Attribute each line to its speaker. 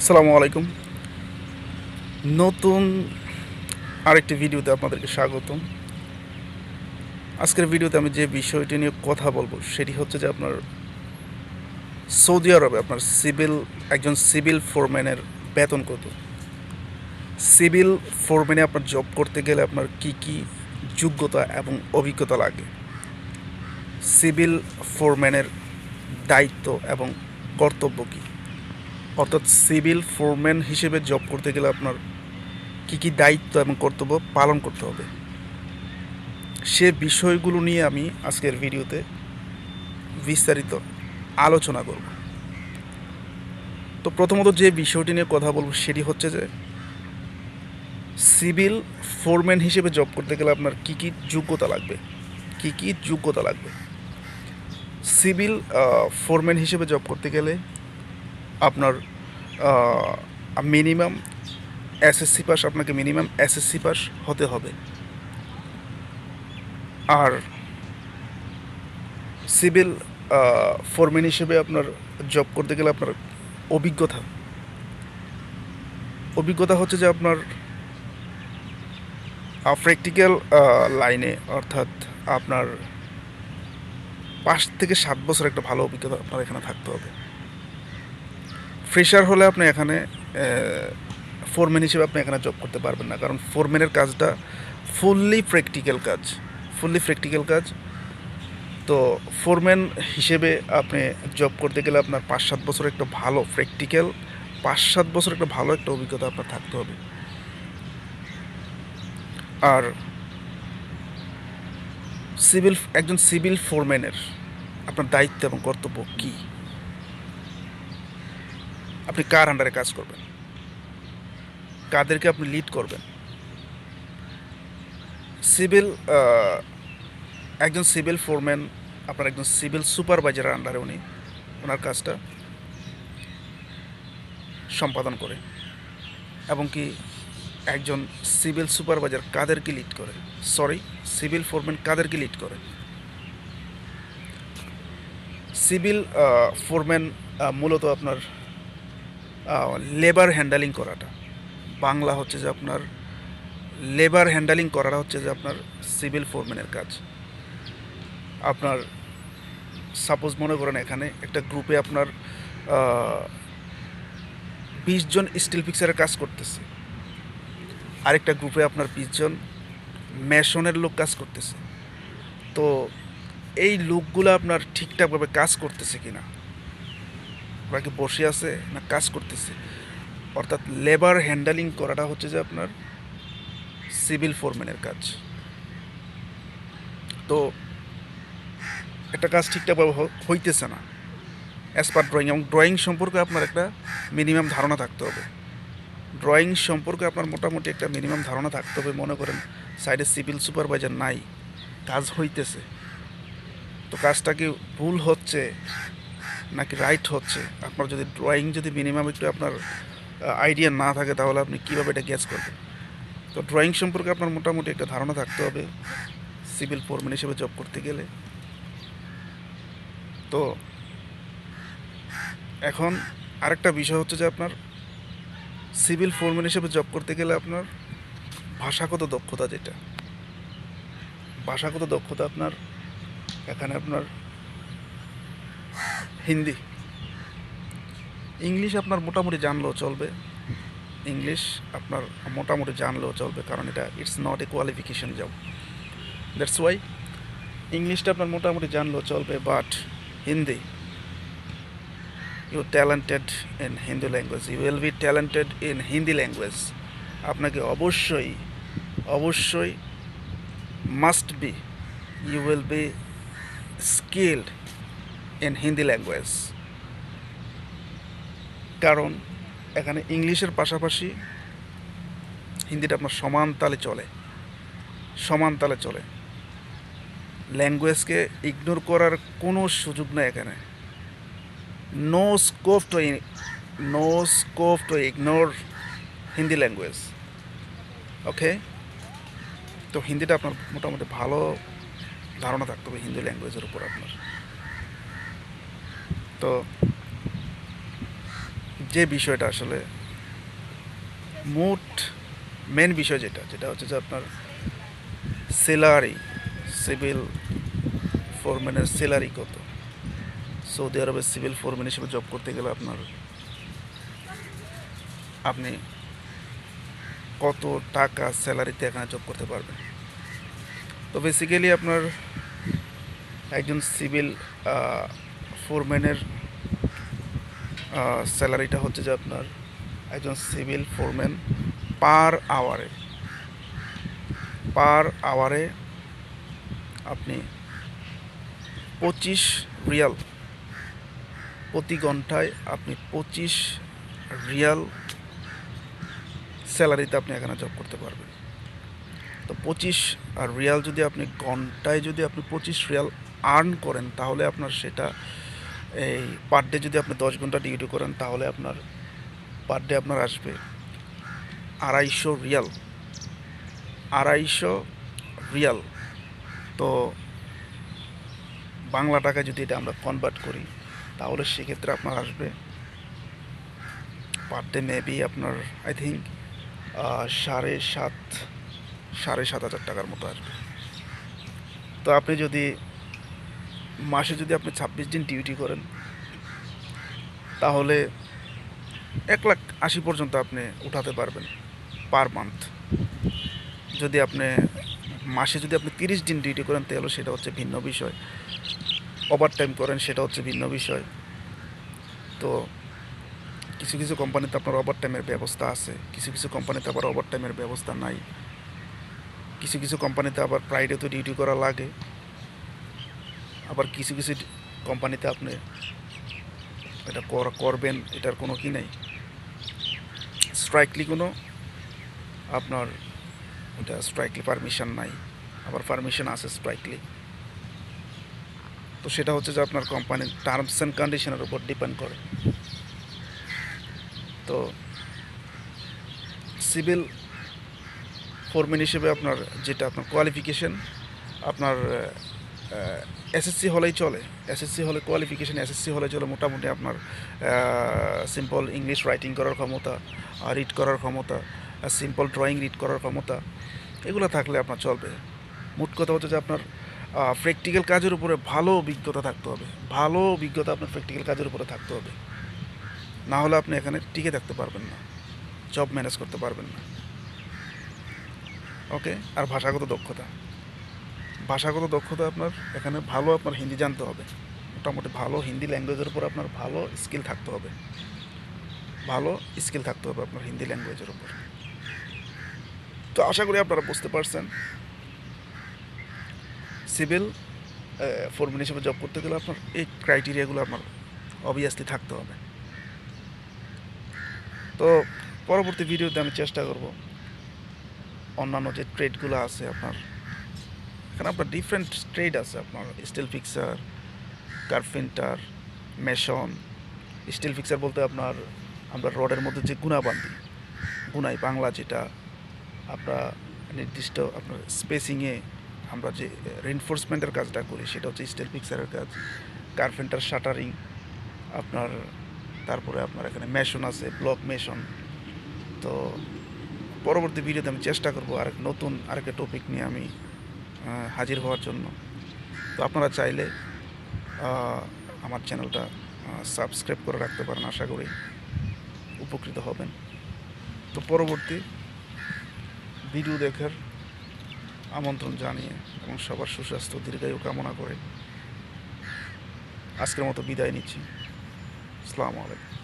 Speaker 1: আসসালামু আলাইকুম। নতুন আরেকটি ভিডিওতে আপনাদেরকে স্বাগতম। আজকের ভিডিওতে আমি যে বিষয়টি নিয়ে কথা বলব, সেটি হচ্ছে যে আপনার সৌদি আরবে আপনার সিভিল, একজন সিভিল ফোরম্যানের বেতন কত? সিভিল ফোরম্যানে আপনার জব করতে গেলে আপনার কি কি যোগ্যতা এবং অভিজ্ঞতা লাগে? সিভিল ফোরম্যানের দায়িত্ব এবং কর্তব্য কী? অর্থাৎ সিভিল ফোরম্যান হিসেবে জব করতে গেলে আপনার কি কি দায়িত্ব এবং কর্তব্য পালন করতে হবে? সে বিষয়গুলো নিয়ে আমি আজকের ভিডিওতে বিস্তারিত আলোচনা করব। তো প্রথমত যে বিষয়টি নিয়ে কথা বলব সেটি হচ্ছে যে, সিভিল ফোরম্যান হিসেবে জব করতে গেলে আপনার কি কি যোগ্যতা লাগবে? কি কি যোগ্যতা লাগবে? সিভিল ফোরম্যান হিসেবে জব করতে গেলে আপনার মিনিমাম এসএসসি পাস আপনাকে মিনিমাম এসএসসি পাস হতে হবে। আর সিভিল ফোরম্যান হিসেবে আপনার জব করতে গেলে আপনার অভিজ্ঞতা। অভিজ্ঞতা হচ্ছে যে আপনার প্র্যাকটিক্যাল লাইনে অর্থাৎ আপনার পাঁচ থেকে সাত বছর একটা ভালো অভিজ্ঞতা আপনার এখানে থাকতে হবে। ফ্রেশার হলে আপনি এখানে ফোরম্যান হিসেবে আপনি এখানে জব করতে পারবেন না। কারণ ফোরম্যানের কাজটা ফুললি প্র্যাকটিক্যাল কাজ ফুললি প্র্যাকটিক্যাল কাজ। তো ফোরম্যান হিসেবে আপনি জব করতে গেলে আপনার পাঁচ সাত বছর একটা ভালো প্র্যাকটিক্যাল পাঁচ সাত বছর একটা ভালো একটা অভিজ্ঞতা আপনার থাকতে হবে। আর সিভিল একজন সিভিল ফোরম্যানের আপনার দায়িত্ব এবং কর্তব্য কী? আপনি কার আন্ডারে কাজ করবেন? কাদেরকে আপনি লিড করবেন? সিভিল একজন সিভিল ফোরম্যান আপনার একজন সিভিল সুপারভাইজারের আন্ডারে উনি ওনার কাজটা সম্পাদন করে এবং কি একজন সিভিল সুপারভাইজার কাদেরকে লিড করে? সরি সিভিল ফোরম্যান কাদেরকে লিড করে? সিভিল ফোরম্যান মূলত আপনার লেবার হ্যান্ডেলিং করাটা। বাংলা হচ্ছে যে আপনার লেবার হ্যান্ডেলিং করাটা হচ্ছে যে আপনার সিভিল ফোরম্যানের কাজ। আপনার সাপোজ মনে করেন এখানে একটা গ্রুপে আপনার বিশ জন স্টিল পিকচারের কাজ করতেছে। আরেকটা গ্রুপে আপনার বিশজন মেশনের লোক কাজ করতেছে। তো এই লোকগুলো আপনার ঠিকঠাকভাবে কাজ করতেছে কিনা? ওরা কি বসে আছে, না কাজ করতেছে। অর্থাৎ লেবার হ্যান্ডেলিং করাটা হচ্ছে যে আপনার সিভিল ফোরম্যানের কাজ। তো একটা কাজ ঠিকঠাকভাবে হইতেছে না। অ্যাজ পার ড্রয়িং এবং ড্রয়িং সম্পর্কে আপনার একটা মিনিমাম ধারণা থাকতে হবে। ড্রয়িং সম্পর্কে আপনার মোটামুটি একটা মিনিমাম ধারণা থাকতে হবে। মনে করেন সাইডে সিভিল সুপারভাইজার নাই, কাজ হইতেছে। তো কাজটা কি ভুল হচ্ছে? নাকি রাইট হচ্ছে? আপনার যদি ড্রয়িং যদি মিনিমাম একটু আপনার আইডিয়া না থাকে, তাহলে আপনি কীভাবে এটা গ্যাস করবেন? তো ড্রয়িং সম্পর্কে আপনার মোটামুটি একটা ধারণা থাকতে হবে সিভিল ফোরম্যান হিসেবে জব করতে গেলে। তো, এখন আরেকটা বিষয় হচ্ছে যে আপনার সিভিল ফোরম্যান হিসেবে জব করতে গেলে আপনার ভাষাগত দক্ষতা যেটা, ভাষাগত দক্ষতা আপনার, এখানে আপনার হিন্দি। ইংলিশ আপনার মোটামুটি জানলেও চলবে। ইংলিশ আপনার মোটামুটি জানলেও চলবে, কারণ এটা it's not a qualification job that's why ইংলিশটা আপনার মোটামুটি জানলেও চলবে but Hindi you talented in Hindi language you will be talented in Hindi language আপনাকে অবশ্যই অবশ্যই must be you will be skilled in Hindi language কারণ এখানে ইংলিশের পাশাপাশি হিন্দিটা আপনার সমান তালে চলে, সমান তালে চলে। ল্যাঙ্গুয়েজকে ইগনোর করার কোনো সুযোগ নেই এখানে। No scope to no scope to ignore Hindi language okay তো হিন্দিটা আপনার মোটামুটি ভালো ধারণা থাকতে হবে হিন্দি ল্যাঙ্গুয়েজের উপর আপনার। তো যে বিষয়টা আসলে মোট মেন বিষয় যেটা যেটা হচ্ছে যে আপনার স্যালারি সিভিল ফোরম্যানের স্যালারি কত? সৌদি আরবে সিভিল ফোরম্যান হিসেবে জব করতে গেলে আপনার আপনি কত টাকা স্যালারিতে এখানে জব করতে পারবেন? তো বেসিক্যালি আপনার একজন সিভিল ফোরম্যানের স্যালারিটা হচ্ছে যে আপনার একজন সিভিল ফোরম্যান পার আওয়ারে। পার আওয়ারে আপনি পঁচিশ রিয়াল প্রতি ঘন্টায় আপনি পঁচিশ রিয়াল স্যালারিতে আপনি এখানে জব করতে পারবেন। তো পঁচিশ আর রিয়াল যদি আপনি ঘন্টায় যদি আপনি পঁচিশ রিয়াল আর্ন করেন, তাহলে আপনার সেটা এই পার ডে যদি আপনি দশ ঘণ্টা ডিউটি করেন, তাহলে আপনার পার ডে আপনার আসবে আড়াইশো রিয়াল। আড়াইশো রিয়াল। তো বাংলা টাকা যদি এটা আমরা কনভার্ট করি, তাহলে সেক্ষেত্রে আপনার আসবে পার ডে মেবি আপনার আই থিঙ্ক সাড়ে সাত সাড়ে সাত হাজার টাকার মতো আসবে। তো আপনি যদি মাসে যদি আপনি ছাব্বিশ দিন ডিউটি করেন, তাহলে এক লাখ আশি পর্যন্ত আপনি উঠাতে পারবেন পার মান্থ যদি আপনি মাসে যদি আপনি তিরিশ দিন ডিউটি করেন, তাহলে সেটা হচ্ছে ভিন্ন বিষয়। ওভার টাইম করেন, সেটা হচ্ছে ভিন্ন বিষয়। তো কিছু কিছু কোম্পানিতে আপনার ওভার টাইমের ব্যবস্থা আছে, কিছু কিছু কোম্পানিতে আবার ওভার টাইমের ব্যবস্থা নাই। কিছু কিছু কোম্পানিতে আবার ফ্রাইডে তো ডিউটি করা লাগে। আবার কিছু কিছু কোম্পানিতে আপনি এটা করবেন, এটার কোনো কি নেই। স্ট্রাইকলি কোনো আপনার ওটা স্ট্রাইকলি পারমিশন নাই, আবার পারমিশন আছে স্ট্রাইকলি তো সেটা হচ্ছে যে আপনার কোম্পানির টার্মস অ্যান্ড কন্ডিশনের উপর ডিপেন্ড করে। তো সিভিল ফোরম্যান হিসেবে আপনার যেটা আপনার কোয়ালিফিকেশন আপনার এসএসসি হলেই চলে। এসএসসি হলে কোয়ালিফিকেশান এসএসসি হলে চলে মোটামুটি আপনার সিম্পল ইংলিশ রাইটিং করার ক্ষমতা রিড করার ক্ষমতা সিম্পল ড্রয়িং রিড করার ক্ষমতা, এগুলো থাকলে আপনার চলবে। মোট কথা হচ্ছে যে আপনার প্র্যাকটিক্যাল কাজের উপরে ভালো অভিজ্ঞতা থাকতে হবে। ভালো অভিজ্ঞতা আপনার প্র্যাকটিক্যাল কাজের উপরে থাকতে হবে। না হলে আপনি এখানে টিকে থাকতে পারবেন না। জব ম্যানেজ করতে পারবেন না। ওকে আর ভাষাগত দক্ষতা। ভাষাগত দক্ষতা আপনার এখানে ভালো আপনার হিন্দি জানতে হবে। মোটামুটি ভালো হিন্দি ল্যাঙ্গুয়েজের উপর আপনার ভালো স্কিল থাকতে হবে। ভালো স্কিল থাকতে হবে আপনার হিন্দি ল্যাঙ্গুয়েজের উপর। তো আশা করি আপনারা বুঝতে পারছেন। সিভিল ফোরম্যান হিসেবে জব করতে গেলে আপনার এই ক্রাইটেরিয়াগুলো আপনার অবভিয়াসলি থাকতে হবে। তো পরবর্তী ভিডিওতে আমি চেষ্টা করব অন্যান্য যে ট্রেডগুলো আছে আপনার এখানে আপনার ডিফারেন্ট ট্রেড আছে আপনার steel fixer carpenter mason steel fixer বলতে আপনার, আমরা রডের মধ্যে যে গুণা বান্ধি গুনাই বাংলা যেটা, আমরা নির্দিষ্ট আপনার স্পেসিংয়ে আমরা যে রেনফোর্সমেন্টের কাজটা করি, সেটা হচ্ছে স্টিল ফিক্সারের কাজ কার্পেন্টার শাটারিং আপনার, তারপরে আপনার এখানে মেশন আছে ব্লক মেশন তো পরবর্তী ভিডিওতে আমি চেষ্টা করব আর নতুন আরেকটা টপিক নিয়ে আমি হাজির হওয়ার জন্য। তো আপনারা চাইলে আমার চ্যানেলটা সাবস্ক্রাইব করে রাখতে পারেন, আশা করি উপকৃত হবেন। তো পরবর্তী ভিডিও দেখার আমন্ত্রণ জানিয়ে এবং সবার সুস্বাস্থ্য, দীর্ঘায়ু কামনা করে আজকের মতো বিদায় নিচ্ছি। আসসালামু আলাইকুম।